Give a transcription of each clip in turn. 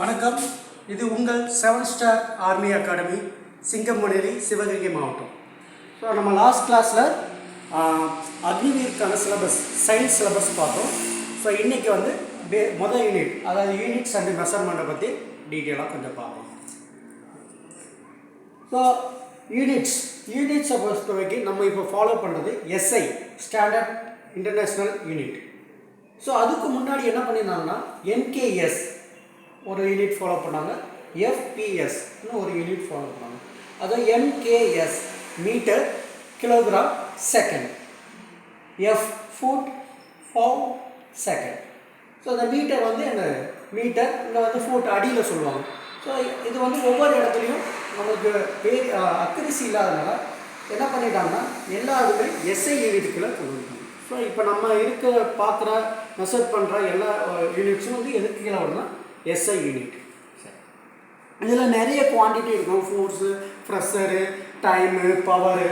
வணக்கம். இது உங்கள் seven star army academy Singamuneri Sivaganga மாவட்டம். ஸோ நம்ம லாஸ்ட் கிளாஸில் அக்னிவீருக்கான சிலபஸ் சயின்ஸ் சிலபஸ் பார்த்தோம். ஸோ இன்றைக்கி வந்து பே மொதல் யூனிட் அதாவது யூனிட்ஸ் அண்ட் மெஷர்மெண்ட்டை பற்றி டீட்டெயிலாக கொஞ்சம் பார்ப்போம். ஸோ யூனிட்ஸ் யூனிட்ஸை பொறுத்த வரைக்கும் நம்ம இப்போ ஃபாலோ பண்ணுறது SI standard international unit so அதுக்கு முன்னாடி என்ன பண்ணியிருந்தாங்கன்னா என்கேஎஸ் ஒரு யூனிட் ஃபாலோ பண்ணாங்க. எஃப்பிஎஸ்னு ஒரு யூனிட் ஃபாலோ பண்ணாங்க. அதாவது MKS metre kilogram second F foot for second so அந்த மீட்டர் வந்து என்ன? மீட்டர் இங்கே வந்து ஃபுட் அடியில் சொல்லுவாங்க. ஸோ இது வந்து ஒவ்வொரு இடத்துலையும் நம்மளுக்கு பேர் அக்ரிசி இல்லாதனால என்ன பண்ணிட்டாங்கன்னா எல்லாருமே எஸ்ஐ யூனிட்டுக்குள்ளே கொண்டு ஸோ இப்போ நம்ம இருக்க பார்க்குற மெசர் பண்ணுற எல்லா யூனிட்ஸும் வந்து எதுக்கு கீழே வரணும்னா எஸ்ஐ யூனிட் இதில் நிறைய குவான்டிட்டி இருக்கும். Force pressure time power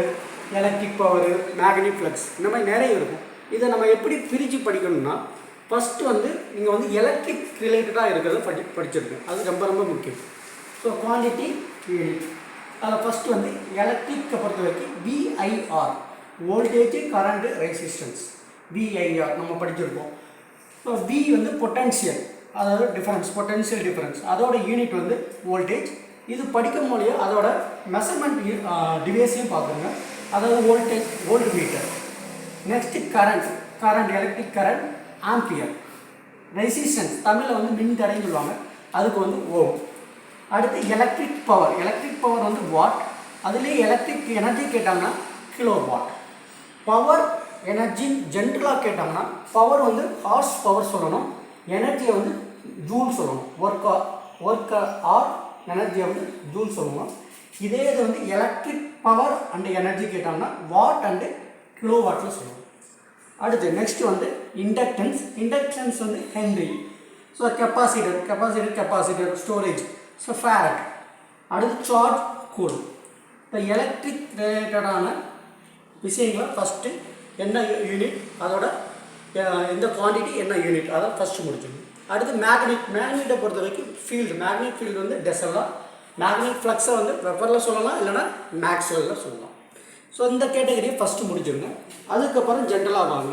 electric power magnet flux இந்த மாதிரி நிறைய இருக்கும். இதை நம்ம எப்படி பிரித்து படிக்கணும்னா ஃபஸ்ட்டு வந்து நீங்கள் வந்து எலக்ட்ரிக் ரிலேட்டடாக இருக்கிறத படி படிச்சிருக்கேன் அது ரொம்ப ரொம்ப முக்கியம். ஸோ குவான்டிட்டி யூனிட் அதில் ஃபஸ்ட்டு வந்து எலக்ட்ரிக்கை பொறுத்த வரைக்கும் VIR voltage current resistance VIR நம்ம படிச்சிருக்கோம். ஸோ வி வந்து பொட்டன்ஷியல் அதாவது டிஃபரன்ஸ் பொட்டன்ஷியல் டிஃபரன்ஸ் அதோட யூனிட் வந்து வோல்டேஜ் இது படிக்கும் போலயே அதோட மெஷர்மெண்ட் டிவைஸையும் பார்த்துங்க அதாவது voltage volt metre next current current electric current ampere resistance தமிழில் வந்து மின் தடைன்னு சொல்லுவாங்க. அதுக்கு வந்து ஓம் அடுத்து எலக்ட்ரிக் பவர் எலக்ட்ரிக் பவர் வந்து வாட் அதுலேயே எலக்ட்ரிக் எனர்ஜி கேட்டாங்கன்னா கிலோ வாட் பவர் எனர்ஜின்னு ஜென்ரலாக கேட்டாங்கன்னா பவர் வந்து ஹார்ஸ் பவர் சொல்லணும். எனர்ஜியை வந்து ஜூல் சொல்லணும் ஒர்க் ஒர்க் ஆர் எனர்ஜியை வந்து ஜூல் சொல்லணும் இதே இது வந்து எலக்ட்ரிக் பவர் அண்டு எனர்ஜி கேட்டாங்கன்னா வாட் அண்டு கிலோ வாட்டில் சொல்லணும் அடுத்து நெக்ஸ்ட் வந்து இண்டக்டன்ஸ் இண்டக்டன்ஸ் வந்து henry so capacitor capacitor capacitor storage so farad அடுத்து சார்ஜ் கூல் இப்போ எலக்ட்ரிக் ரிலேட்டடான விஷயங்களை ஃபஸ்ட்டு என்ன யூனிட் அதோட இந்த குவான்டிட்டி என்ன யூனிட் அதான் ஃபஸ்ட்டு முடிச்சிடணும் அடுத்து மேக்னெட் மேக்னெட்டை பொறுத்த வரைக்கும் ஃபீல்டு மேக்னெட் ஃபீல்டு வந்து டெசலாக மேக்னெட் ஃப்ளக்ஸை வந்து வெப்பரில் சொல்லலாம் இல்லைனா மேக்ஸ்வெல்லில் சொல்லலாம். ஸோ இந்த கேட்டகரியை ஃபஸ்ட்டு முடிச்சிருங்க. அதுக்கப்புறம் ஜென்ரலாக வாங்க.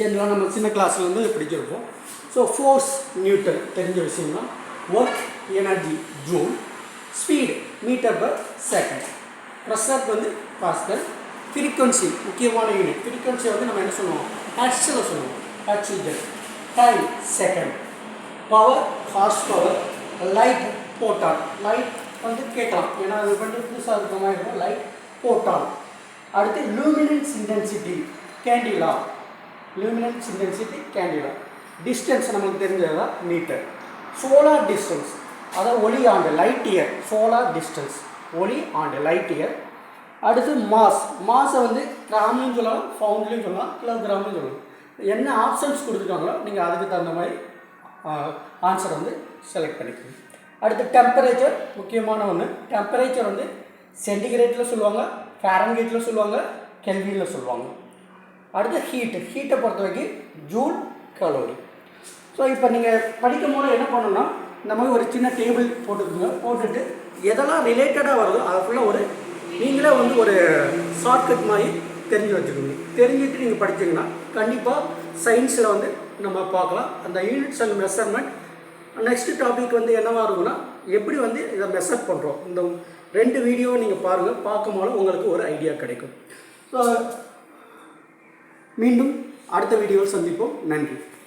ஜென்ரலாக நம்ம சின்ன கிளாஸ்லேருந்து பிடிச்சிருப்போம். ஸோ ஃபோர்ஸ் நியூட்டன் தெரிஞ்ச விஷயம்னா work energy joule speed metre per second pressure வந்து பாஸ்கல் ஃப்ரீக்வன்சி முக்கியமான யூனிட் ஃப்ரீக்வன்சியை வந்து நம்ம என்ன சொல்லுவோம்? ஆக்சுவலாக சொல்லுவோம். Oxygen time second power horse power light photon light வந்து கேட்கலாம். ஏன்னா அது வந்து புதுசாக இருக்க மாதிரி இருக்கும். லைட் போட்டான் அடுத்து luminance intensity candela luminance intensity candela distance நமக்கு தான் மீட்டர் சோலார் டிஸ்டன்ஸ் அதாவது ஒளி ஆண்டு லைட் இயர் சோலார் டிஸ்டன்ஸ் ஒளி ஆண்டு லைட் இயர் அடுத்து மாஸ். மாஸை வந்து கிராம்லையும் சொல்லலாம் பவுண்ட்லையும் சொல்லலாம் கிலோகிராம்லையும் சொல்லலாம். என்ன ஆப்ஷன்ஸ் கொடுத்துருக்காங்களோ நீங்கள் அதுக்கு தகுந்த மாதிரி ஆன்சர் வந்து செலக்ட் பண்ணிக்கணும் அடுத்து டெம்பரேச்சர் முக்கியமான ஒன்று டெம்பரேச்சர் வந்து சென்டிகிரேட்டில் சொல்லுவாங்க ஃபேரன்கேட்டில் சொல்லுவாங்க கெல்வியில் சொல்லுவாங்க. அடுத்து ஹீட்டு ஹீட்டை பொறுத்த வரைக்கும் ஜூல் கலோரி ஸோ இப்போ நீங்கள் படிக்கும் போது என்ன பண்ணணும்னா இந்த மாதிரி ஒரு சின்ன டேபிள் போட்டுக்கோங்க. போட்டுட்டு எதெல்லாம் ரிலேட்டடாக வருதோ அதை ஃபுல்லாக ஒரு நீங்களே வந்து ஒரு ஷார்ட்கட் மாதிரி தெரிஞ்சு வச்சுக்கணும் தெரிஞ்சுட்டு நீங்கள் படித்தீங்கன்னா கண்டிப்பாக சயின்ஸில் வந்து நம்ம பார்க்கலாம். அந்த units and measurement next topic வந்து என்னவாக இருக்கும்னா எப்படி வந்து இதை மெஷர் பண்ணுறோம் இந்த ரெண்டு வீடியோ நீங்கள் பாருங்கள் பார்க்கும்போது உங்களுக்கு ஒரு ஐடியா கிடைக்கும். ஸோ மீண்டும் அடுத்த வீடியோவில் சந்திப்போம். நன்றி.